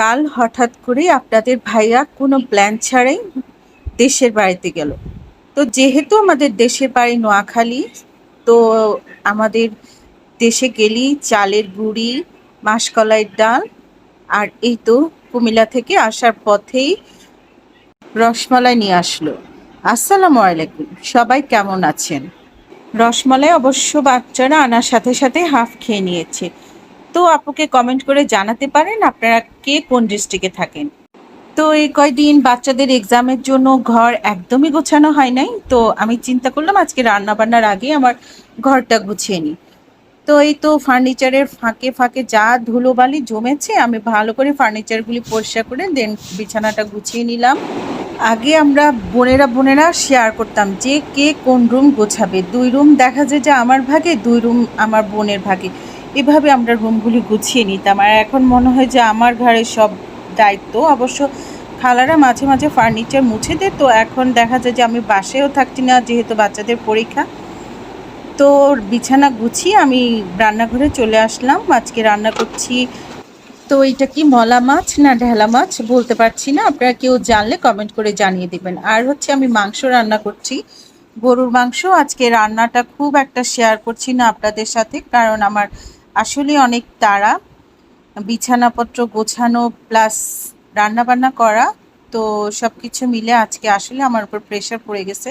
কাল হঠাৎ করে আপনাদের ভাইয়া কোনো প্ল্যান ছাড়াই দেশের বাড়িতে গেল। তো যেহেতু আমাদের দেশের বাড়ি নোয়াখালী, তো আমাদের দেশে গেলি চালের গুঁড়ি, মাসকলাইয়ের ডাল আর এই তো কুমিল্লা থেকে আসার পথেই রসমালাই নিয়ে আসলো। আসসালামু আলাইকুম, সবাই কেমন আছেন? রসমালাই অবশ্য বাচ্চারা আনার সাথে সাথে হাফ খেয়ে নিয়েছে। তো আপুকে কমেন্ট করে জানাতে পারেন আপনারা কে কোন ডিস্ট্রিক্টে থাকেন। তো এই কয়দিন বাচ্চাদের এক্সামের জন্য ঘর একদমই গোছানো হয় নাই। তো আমি চিন্তা করলাম আজকে রান্না বান্নার আগে আমার ঘরটা গুছিয়ে নিই। তো এই তো ফার্নিচারের ফাঁকে ফাঁকে যা ধুলোবালি জমেছে, আমি ভালো করে ফার্নিচারগুলি পরিষ্কার করে দেন বিছানাটা গুছিয়ে নিলাম। আগে আমরা বোনেরা বোনেরা শেয়ার করতাম যে কে কোন রুম গোছাবে। দুই রুম দেখা যায় যে আমার ভাগে, দুই রুম আমার বোনের ভাগে। এভাবে আমরা রুমগুলি গুছিয়ে নিতাম। আর এখন মনে হয় যে আমার ঘরের সব দায়িত্ব। অবশ্য খালারা মাঝে মাঝে ফার্নিচার মুছে দেয় তো এখন দেখা যায় যে আমি বাসায়ও থাকছি না, যেহেতু বাচ্চাদের পরীক্ষা। তো বিছানা গুছিয়ে আমি রান্নাঘরে চলে আসলাম। আজকে রান্না করছি, তো এটা কি মলা মাছ না ঢেলা মাছ? বলতে পারছি না, আপনারা কেউ জানলে কমেন্ট করে জানিয়ে দেবেন। আর হচ্ছে আমি মাংস রান্না করছি, গরুর মাংস। আজকে রান্নাটা খুব একটা শেয়ার করছি না আপনাদের সাথে, কারণ আমার আসলে অনেক তাড়া, বিছানাপত্র গোছানো প্লাস রান্না বান্না করা, তো সব কিছু মিলে আজকে আসলে আমার উপর প্রেশার পড়ে গেছে।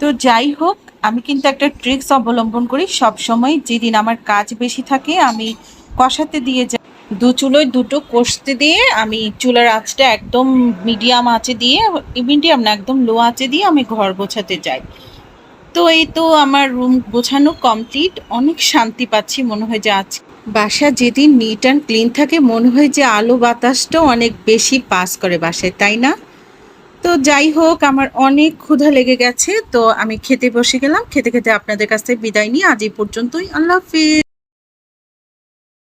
তো যাই হোক, আমি কিন্তু একটা ট্রিক্স অবলম্বন করি। সব সময় যেদিন আমার কাজ বেশি থাকে, আমি কষাতে দিয়ে যাই। দু চুলোয় দুটো কষতে দিয়ে আমি চুলার আঁচটা একদম মিডিয়াম আঁচে দিয়ে মিডিয়াম না, একদম লো আঁচে দিয়ে আমি ঘর গোছাতে যাই। তো এই তো আমার রুম গোছানো কমপ্লিট অনেক শান্তি পাচ্ছি, মনে হয় যে আজ বাসা যেদিন নিট অ্যান্ড ক্লিন থাকে, মনে হয় যে আলো বাতাসটাও অনেক বেশি পাস করে বাসায়, তাই না? তো যাই হোক, আমার অনেক ক্ষুধা লেগে গেছে। তো আমি খেতে বসে গেলাম। খেতে খেতে আপনাদের কাছ থেকে বিদায় নিয়ে আজ এই পর্যন্তই। আল্লাহ হাফিজ।